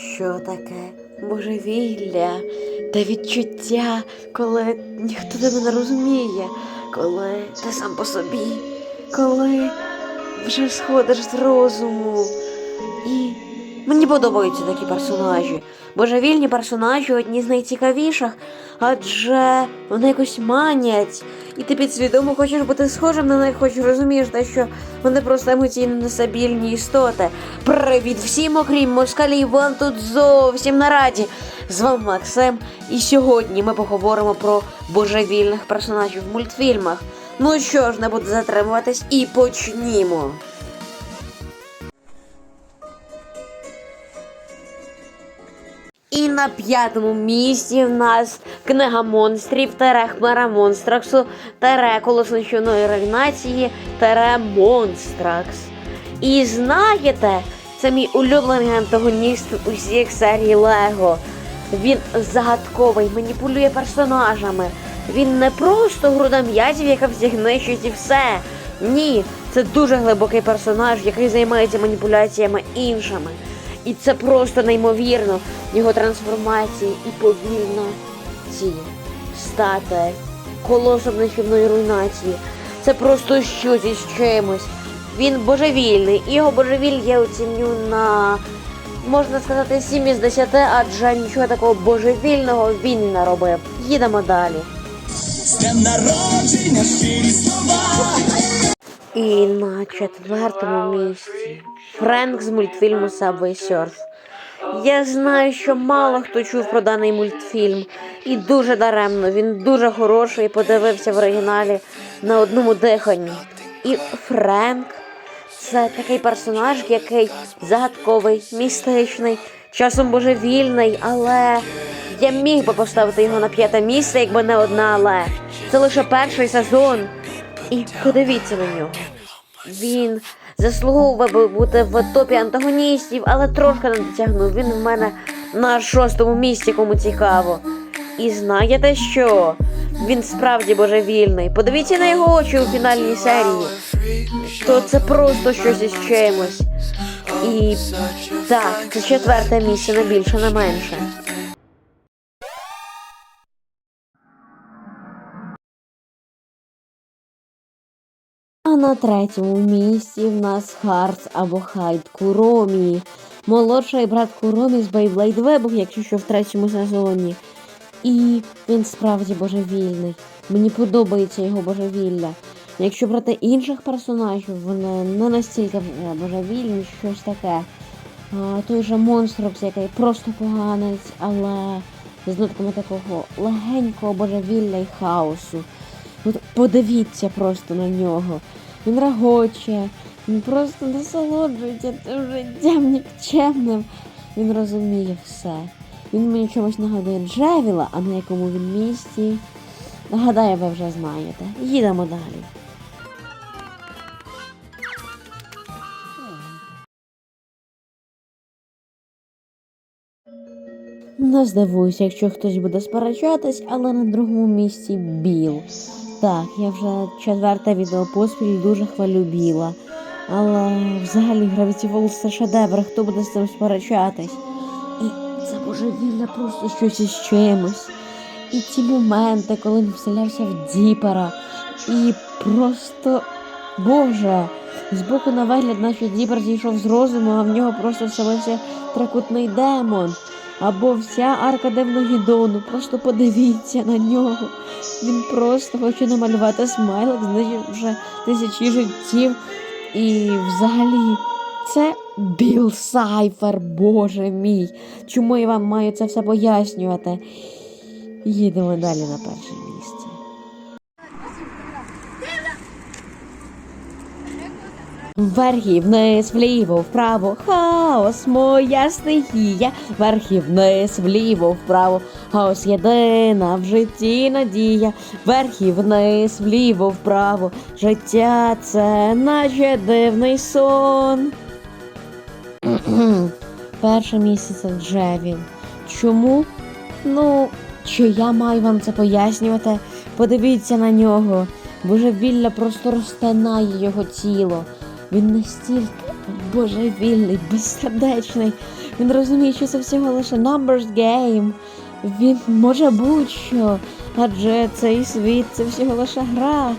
Що таке божевілля та відчуття, коли ніхто тебе не розуміє, коли ти сам по собі, коли вже сходиш з розуму. І мені подобаються такі персонажі. Божевільні персонажі одні з найцікавіших, адже вони якось манять, і ти підсвідомо хочеш бути схожим на них, хоч розумієш, те, що вони просто емоційно нестабільні істоти. Привіт всім, окрім москалів, вам тут зовсім на раді. З вами Максим, і сьогодні ми поговоримо про божевільних персонажів в мультфільмах. Ну що ж, не буду затримуватись і почнімо. І на п'ятому місці в нас книга монстрів, тере Хмара Монстраксу, тере Колос нищівної руйнації, тере Монстракс. І знаєте, це мій улюблений антагоніст усіх серій Лего. Він загадковий, маніпулює персонажами. Він не просто груда м'язів, яка всіх нищить і все. Ні, це дуже глибокий персонаж, який займається маніпуляціями іншими. І це просто неймовірно. Його трансформації і повільно ці стати колосом нищівної руйнації. Це просто щось із чимось. Він божевільний, його божевіль я оціню на можна сказати 7 із 10, адже нічого такого божевільного він не робив. Їдемо далі. І на четвертому місці Френк з мультфільму Subway Surf. Я знаю, що мало хто чув про даний мультфільм, і дуже даремно. Він дуже хороший, подивився в оригіналі на одному диханні. І Френк це такий персонаж, який загадковий, містичний, часом божевільний, але я міг би поставити його на п'яте місце, якби не одна але. Це лише перший сезон. І подивіться на нього. Він заслуговував би бути в топі антагоністів, але трошки не дотягнув. Він в мене на шостому місці, кому цікаво. І знаєте що? Він справді божевільний. Подивіться на його очі у фінальній серії. То це просто щось із чимось. І так, це четверте місце, не більше, не менше. На третьому місці в нас Харц або Хайд Куромі. Молодший брат Куромі з Beyblade Web, якщо що в третьому сезоні. І він справді божевільний. Мені подобається його божевілля. Якщо брати інших персонажів, вони не настільки е, божевільні, щось таке. А, той же Монстрокс, який просто поганець, але з нотками такого легенького божевілля і хаосу. От подивіться просто на нього. Він рагоче, він просто насолоджується тим життям нікчемним. Він розуміє все. Він мені чомусь нагадує Джевіла, а на якому він місці. Нагадаю, ви вже знаєте. Їдемо далі. Не здивуюся, якщо хтось буде сперечатись, але на другому місці Біл. Так, я вже четверте відео поспіль дуже хвалю Біла. Але взагалі Gravity Falls це шедевр, хто буде з цим сперечатись? І це божевілля просто щось із чимось. І ті моменти, коли він вселявся в Діпера. І просто Боже, збоку на вигляд, наче Діпер зійшов з розуму, а в нього просто вселився трикутний демон. Або вся арка Девлогідону. Просто подивіться на нього. Він просто хоче намалювати смайлик, знищив вже тисячі життів. І взагалі це Біл Сайфер, боже мій. Чому я вам маю це все пояснювати? Їдемо далі на перше місце. Вверх і вниз, вліво, вправо, хаос, моя стихія. Вверх і вниз, вліво, вправо, хаос єдина в житті надія. Вверх і вниз, вліво, вправо. Життя це наче дивний сон. Перше місце це Джевіл. Чому? Ну, чи я маю вам це пояснювати? Подивіться на нього. Божевілля просто розтинає його тіло. Він настільки божевільний, безсердечний. Він розуміє, що це всього лише numbers game. Він може будь-що, адже цей світ це всього лише гра.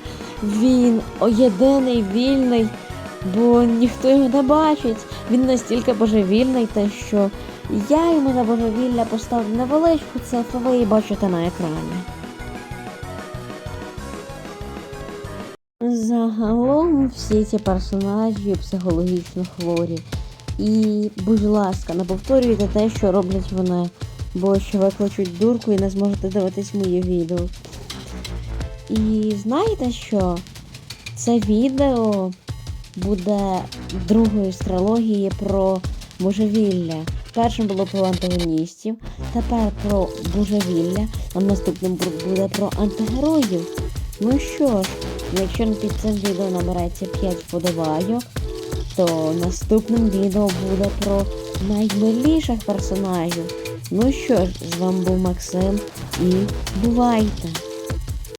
Він о, єдиний вільний, бо ніхто його не бачить. Він настільки божевільний, те, що я йому на божевілля поставлю невеличку цифру, ви її бачите на екрані. Загалом всі ці персонажі психологічно хворі. І, будь ласка, не повторюйте те, що роблять вони, бо ще викличуть дурку і не зможете дивитись моє відео. І знаєте що? Це відео буде другою з трилогії про божевілля. Першим було про антагоністів, тепер про божевілля, а наступним бу- буде про антигероїв. Ну що ж, якщо під цим відео набереться 5 вподобайок, то наступним відео буде про наймиліших персонажів. Ну що ж, з вами був Максим і бувайте!